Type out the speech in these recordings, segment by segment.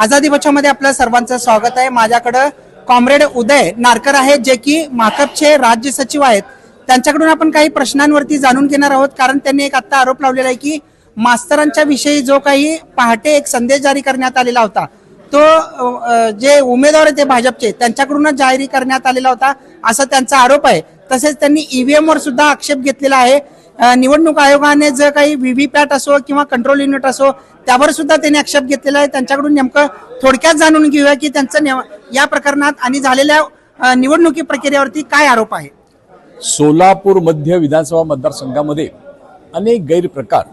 आझादी बचावमध्ये आपलं सर्वांचं स्वागत आहे. माझ्याकडं कॉम्रेड उदय नारकर आहेत जे की माकपचे राज्य सचिव आहेत. त्यांच्याकडून आपण काही प्रश्नांवरती जाणून घेणार आहोत कारण त्यांनी एक आत्ता आरोप लावलेला आहे की मास्तरांच्या विषयी जो काही पहाटे एक संदेश जारी करण्यात आलेला होता तो जे उमेदवार आहेत ते भाजपचे त्यांच्याकडूनच जाहीर करण्यात आलेला होता असा त्यांचा आरोप आहे. तसेच त्यांनी ईव्हीएम वर सुद्धा आक्षेप घेतलेला आहे. निवडणूक आयोगाने जर काही व्हीव्हीपॅट असो किंवा कंट्रोल युनिट असो त्यावर सुद्धा त्यांनी आक्षेप घेतलेला आहे. त्यांच्याकडून नेमकं थोडक्यात जाणून घेऊया की त्यांचं या प्रकरणात आणि झालेल्या निवडणुकी प्रक्रियेवरती काय आरोप आहे? सोलापूर मध्य विधानसभा मतदारसंघामध्ये अनेक गैरप्रकार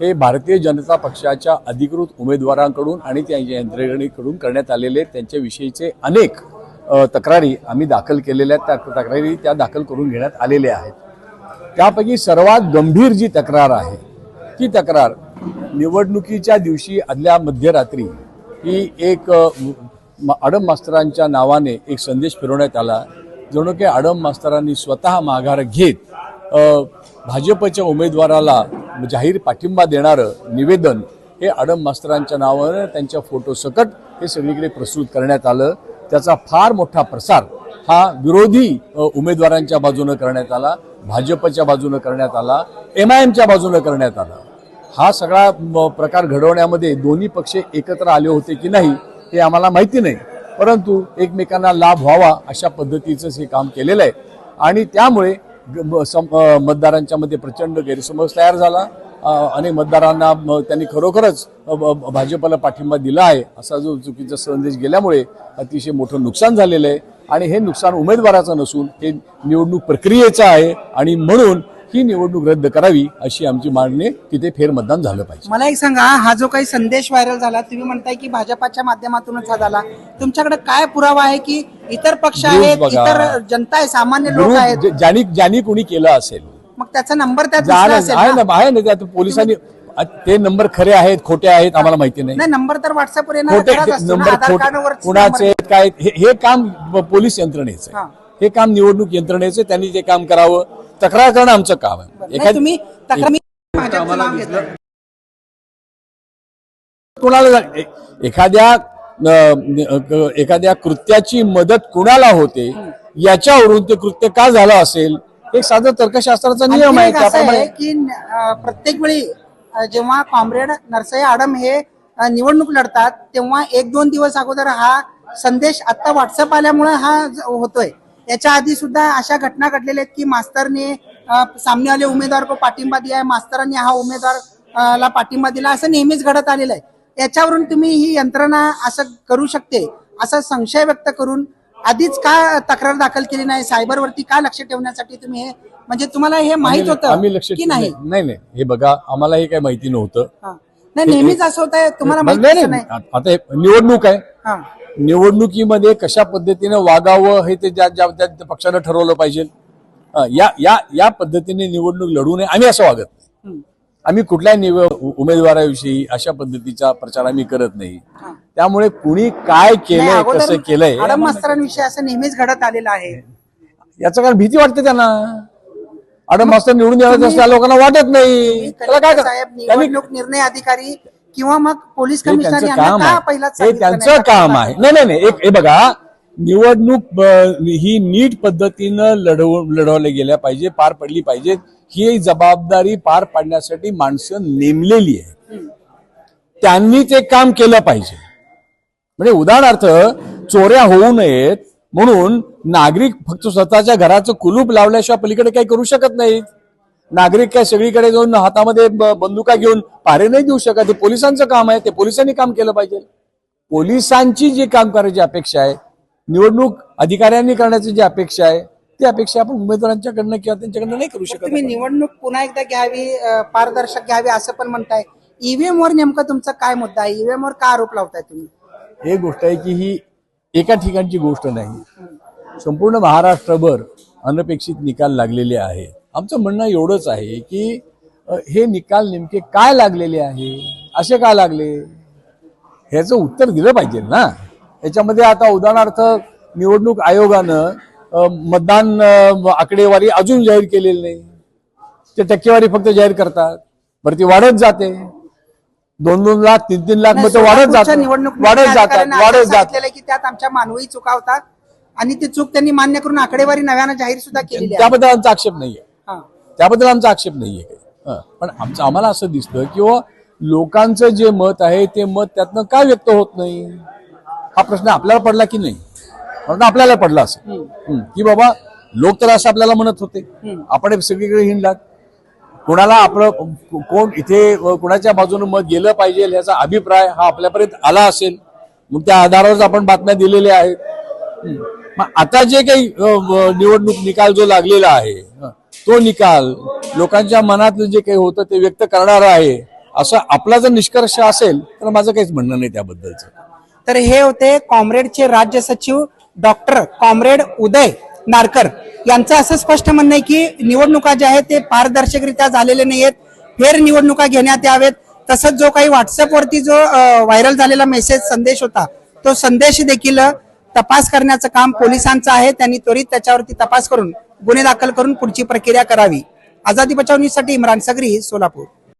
हे भारतीय जनता पक्षाच्या अधिकृत उमेदवारांकडून आणि त्यांच्या यंत्रणेकडून करण्यात आलेले त्यांच्याविषयीचे अनेक तक्रारी आम्ही दाखल केलेल्या आहेत. त्या तक्रारी त्या दाखल करून घेण्यात आलेल्या आहेत. त्यापैकी सर्वात गंभीर जी तक्रार आहे ती तक्रार निवडणुकीच्या दिवशी आदल्या मध्यरात्री ही एक अ, आडम मास्तरांच्या नावाने एक संदेश फिरवण्यात आला. जणू की आडम मास्तरांनी स्वतः माघार घेत भाजपच्या उमेदवाराला जाहीर पाठिंबा देणारं निवेदन हे आडम मास्तरांच्या नावानं त्यांच्या फोटोसकट हे सगळीकडे प्रस्तुत करण्यात आलं. त्याचा फार मोठा प्रसार हा विरोधी उमेदवारांच्या बाजूनं करण्यात आला. भाजपच्या बाजूनं करण्यात आला एम आय एमच्या बाजूनं करण्यात आला. हा सगळा म, प्रकार घडवण्यामध्ये दोन्ही पक्ष एकत्र आले होते की नाही हे आम्हाला माहिती नाही. परंतु एकमेकांना लाभ व्हावा अशा पद्धतीचंच हे काम केलेलं आहे. आणि त्यामुळे सम- मतदारांच्या मध्ये प्रचंड गैरसमज तयार झाला. अनेक मतदारांना म, त्यांनी खरोखरच भाजपला पाठिंबा दिला आहे. असा जो चुकीचा संदेश गेल्यामुळे अतिशय मोठं नुकसान झालेलं आहे. आणि हे नुकसान उमेदवाराचं नसून हे निवडणूक प्रक्रियेचं आहे आणि म्हणून ही निवडणूक रद्द करावी अशी आमची मागणी. तिथे फेरमतदान झालं पाहिजे मला एक सांगा हा जो काही संदेश व्हायरल झाला तुम्ही म्हणताय की भाजपाच्या माध्यमातूनच हा झाला तुमच्याकडे काय पुरावा आहे की इतर पक्ष आहेत. इतर जनता आहे सामान्य लोक आहेत ज्यांनी ज्यांनी कुणी केलं असेल मग त्याचा नंबर त्यात आहे ना? पोलिसांनी ते नंबर खरे आहेत खोटे आहेत आम्हाला माहिती नाही. नंबर तर व्हॉट्सअपवर खोटे नंबर खोटे कुणाचे आहेत, काय आहेत, हे हे काम पोलीस यंत्रणेचं हा. आहे. हे. काम निवडणूक यंत्रणेचं आहे. त्यांनी ते काम करावं तक्रार करणं आमचं काम आहे. नाही, एखाद तुम्ही तक्रार मी भाजपचं नाव घेतलं. कुणाला जा- ए- एखाद्या अ, एखाद्या कृत्याची मदत कुणाला होते याच्यावरून ते कृत्य का झालं असेल एक साधं तर्कशास्त्राचा नियम आणखी आहे एक असं आहे त्याप्रमाणे की अं, प्रत्येक वेळी जेव्हा कॉम्रेड नरसय्या आडम हे निवडणूक लढतात तेव्हा एक दोन दिवस अगोदर हा संदेश आता व्हॉट्सअप आल्यामुळे हा होतोय. याच्या आधी सुद्धा अशा घटना घडलेल्या आहेत की मास्तरने सामनेवाले उमेदवार को पाठिंबा दिला आहे मास्तरांनी हा उमेदवार ला पाठिंबा दिला असं नेहमीच घडत आलेलं आहे. याच्यावरून तुम्ही ही यंत्रणा असं करू शकते असा संशय व्यक्त करून आधीच का तक्रार दाखल केली नाही? सायबरवरती का लक्ष ठेवण्यासाठी तुम्ही हे म्हणजे तुम्हाला हे माहीत होतं आम्ही लक्ष की नाही? नाही. नाही हे बघा आम्हाला हे काही माहिती नव्हतं. हा. नाही नेहमीच असं होत आहे तुम्हाला माहीत नाही कसं नाही नाही. आता हे निवडणूक आहे. हा. निवडणुकीमध्ये कशा पद्धतीने वागावं हे ते ज्या ज्या त्या पक्षानं ठरवलं पाहिजे. अं, या या या पद्धतीने निवडणूक लढू नये. आम्ही असं वागत नाही. हम्म. आम्ही कुठल्याही निव उमेदवाराविषयी अशा पद्धतीचा प्रचार आम्ही करत नाही. हा. त्यामुळे कुणी काय केलंय कसं केलंय? आडम मास्तरांविषयी असं नेहमीच घडत आलेलं आहे. याचं कारण भीती वाटते त्यांना. अडम मास्तर निवडून द्यायचं असं त्या लोकांना वाटत नाही. त्याला काय निवडणूक निर्णय अधिकारी किंवा मग पोलीस कमिशनर काम आहे. हे त्यांचं नाही? काम आहे. नाही नाही नाही. एक हे बघा निवडणूक ही नीट पद्धतीनं लढव लढवल्या गेल्या पाहिजे पार पडली पाहिजे. ही जबाबदारी पार पाडण्यासाठी माणसं नेमलेली आहे त्यांनी ते काम केलं पाहिजे. म्हणजे उदाहरणार्थ चोऱ्या होऊ नयेत म्हणून नागरिक फक्त स्वतःच्या घराचं कुलूप लावल्याशिवाय पलीकडे काही करू शकत नाहीत. नागरिक काय सगळीकडे जाऊन हातामध्ये बंदुका घेऊन पारे नाही देऊ शकत. हे पोलिसांचं काम आहे ते पोलिसांनी काम केलं पाहिजे. पोलिसांची जी काम करायची अपेक्षा आहे निवडणूक अधिकाऱ्यांनी करण्याची जी अपेक्षा आहे ती अपेक्षा आपण उमेदवारांच्याकडनं किंवा त्यांच्याकडनं नाही करू शकत तुम्ही निवडणूक पुन्हा एकदा घ्यावी पारदर्शक घ्यावी असं पण म्हणताय. ईव्हीएम वर नेमकं तुमचा काय मुद्दा आहे? ईव्हीएम वर का आरोप लावताय तुम्ही? हे गोष्ट आहे की ही एका ठिकाणची गोष्ट नाही. संपूर्ण महाराष्ट्रभर अनपेक्षित निकाल लागलेले आहे. आमचं म्हणणं एवढंच आहे की हे निकाल नेमके काय लागलेले आहे? असे का लागले? ह्याचं उत्तर दिलं पाहिजे ना. याच्यामध्ये आता उदाहरणार्थ निवडणूक आयोगानं मतदान आकडेवारी अजून जाहीर केलेली नाही. ते टक्केवारी फक्त जाहीर करतात. बरं ती वाढत जाते. दोन दोन लाख तीन तीन लाख मत वाढत जातात निवडणूक वाढत जातात. वाढत आहे की त्यात आमच्या मानवी चुका होतात आणि ती चूक त्यांनी मान्य करून आकडेवारी नव्यानं जाहीर सुद्धा आहे. त्याबद्दल आमचा आक्षेप नाहीये. हा. त्याबद्दल आमचा आक्षेप नाहीये काही. हं. पण आमचं आम्हाला असं दिसतं की बुवा लोकांचं जे मत आहे ते मत त्यातनं काय व्यक्त होत नाही? हा प्रश्न आपल्याला पडला की नाही? म्हणून आपल्याला पडला असं हं. की बाबा लोक तर असं आपल्याला म्हणत होते. आपण सगळीकडे हिंडलात. कोणाला आपलं कोण इथे कुणाच्या कोणाच्या बाजूने मत गेलं पाहिजे याचा अभिप्राय हा आपल्यापर्यंत आला असेल मग त्या आधारावरच आपण बातम्या दिलेल्या आहेत. मग आता जे काही निवडणूक निकाल जो लागलेला आहे तो निकाल लोकांच्या मनातलं जे काही होतं ते व्यक्त करणार आहे असं आपला जर निष्कर्ष असेल तर माझं काहीच म्हणणं नाही त्याबद्दलचं. तर हे होते कॉम्रेडचे राज्य सचिव डॉक्टर कॉम्रेड उदय. नारकर यांचं असं स्पष्ट म्हणणं आहे की निवडणुका ज्या आहेत ते पारदर्शकरित्या झालेले नाही आहेत फेर निवडणुका घेण्यात यावेत. तसंच जो काही व्हॉट्सअपवरती जो व्हायरल झालेला मेसेज संदेश होता तो संदेश देखील तपास करण्याचं काम पोलिसांचं आहे. त्यांनी त्वरित त्याच्यावरती तपास करून गुन्हे दाखल करून पुढची प्रक्रिया करावी. आझादी बचाव न्यूजसाठी इम्रान सगरी सोलापूर.